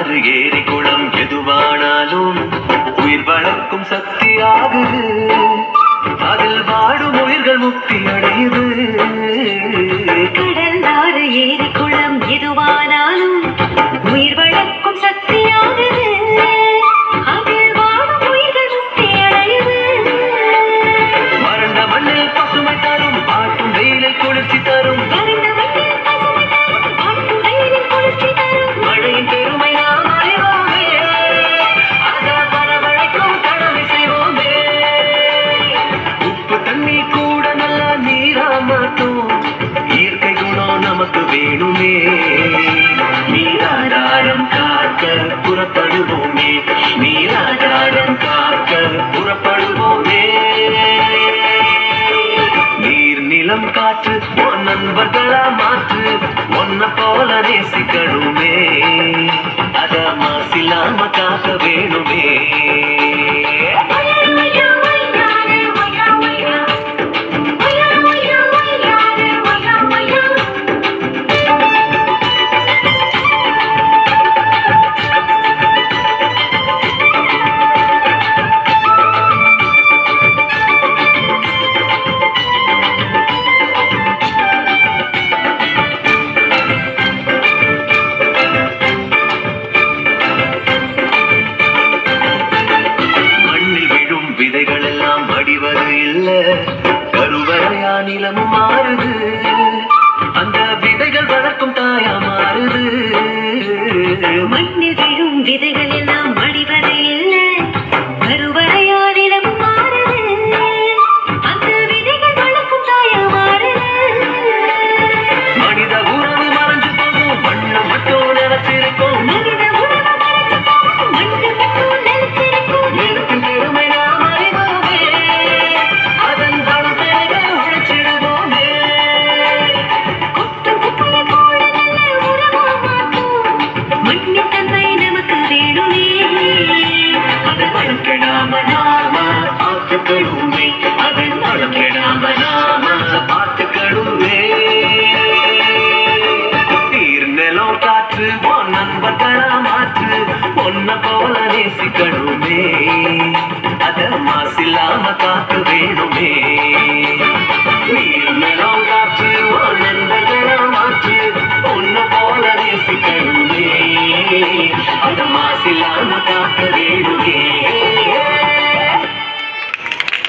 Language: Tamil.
ஆறு ஏரி குளம் எதுவானாலும் உயிர் வளர்க்கும் சக்தியாகுது. அதில் வாடும் உயிர்கள் முக்தி அடையுது. வேணுமே நீராதாரம் காக்க புறப்படுவோமே. நீராதாரம் காக்க புறப்படுவோமே. நீர் நிலம் காற்று உன் நண்பர்களா மாற்று ஒன்ன போல நேசிக்கணுமே. அத மாசில்லாம காக்க வேணும். விதைகள் பார்த்துக்கணுமே அதன் வளம் கெடாம நாம பார்த்துக்கணுமே. நீர் நிலம் காற்று உன் நண்பர்களா மாற்று பொன்ன போல நேசிக்கணுமே. அத மாசில்லாம காத்து வேணுமே. நீர் நிலம் காற்று உன் நண்பர்களா மாற்று ஒன்ன போல நேசிக்கணுமே. அத மாசில்லாம காக்க